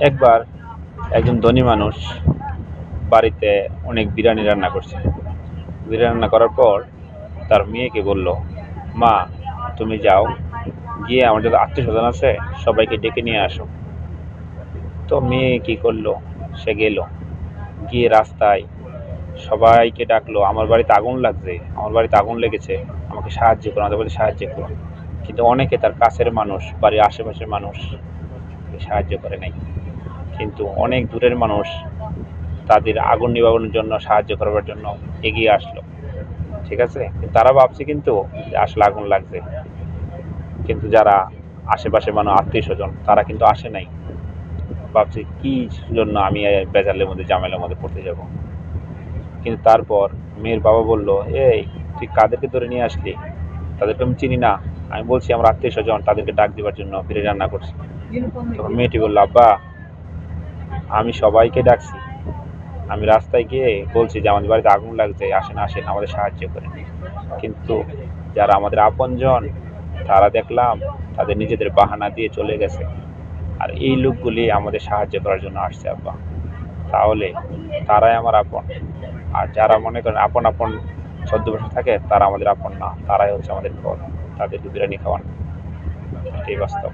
একবার একজন ধনী মানুষ বাড়িতে অনেক বিরিয়ানি রান্না করছে। বিরিয়ানি রান্না করার পর তার মেয়েকে বলল, মা, তুমি যাও, গিয়ে আমার যত আত্মীয় স্বজন আছে, সবাইকে ডেকে নিয়ে আসো। তো মেয়ে কি করল? সে গেল, গিয়ে রাস্তায় সবাইকে ডাকলো, আমার বাড়িতে আগুন লাগছে, আমার বাড়িতে আগুন লেগেছে, আমাকে সাহায্য করো, আমাদের বাড়িতে সাহায্য করো। কিন্তু অনেকে তার কাছের মানুষ, বাড়ির আশেপাশের মানুষ, সাহায্য করে নাই। কিন্তু অনেক দূরের মানুষ তাদের আগুন নিবারণের জন্য, সাহায্য করবার জন্য এগিয়ে আসলো। ঠিক আছে? তারা ভাবছে কিন্তু আসলে আগুন লাগছে। কিন্তু যারা আশেপাশে মানুষ, আত্মীয় স্বজন, তারা কিন্তু আসে নাই। ভাবছে, কি জন্য আমি বেজালের মধ্যে, জামেলার মধ্যে পড়তে যাব? কিন্তু তারপর মেয়ের বাবা বলল, এই, তুই কাদেরকে ধরে নিয়ে আসলি? তাদেরকে আমি চিনি না। আমি বলছি, আমার আত্মীয় স্বজন, তাদেরকে ডাক দেওয়ার জন্য ফিরে রান্না করছি। তখন মেয়েটি বলল, আব্বা আমি সবাইকে ডাকছি। আমি রাস্তায় গিয়ে বলছি যে, আমাদের বাড়িতে আগুন লাগছে, আসেন আসেন, আমাদের সাহায্য করেন। কিন্তু যারা আমাদের আপনজন, তারা দেখলাম তাদের নিজেদের বাহানা দিয়ে চলে গেছে। আর এই লোকগুলি আমাদের সাহায্য করার জন্য আসছে, আব্বা। তাহলে তারাই আমার আপন। আর যারা মনে করেন আপন আপন ছদ্মবেশে থাকে, তারা আমাদের আপন না। তারাই হচ্ছে আমাদের পর। তাদের বিরিয়ানি খাওয়ান। এটাই বাস্তব।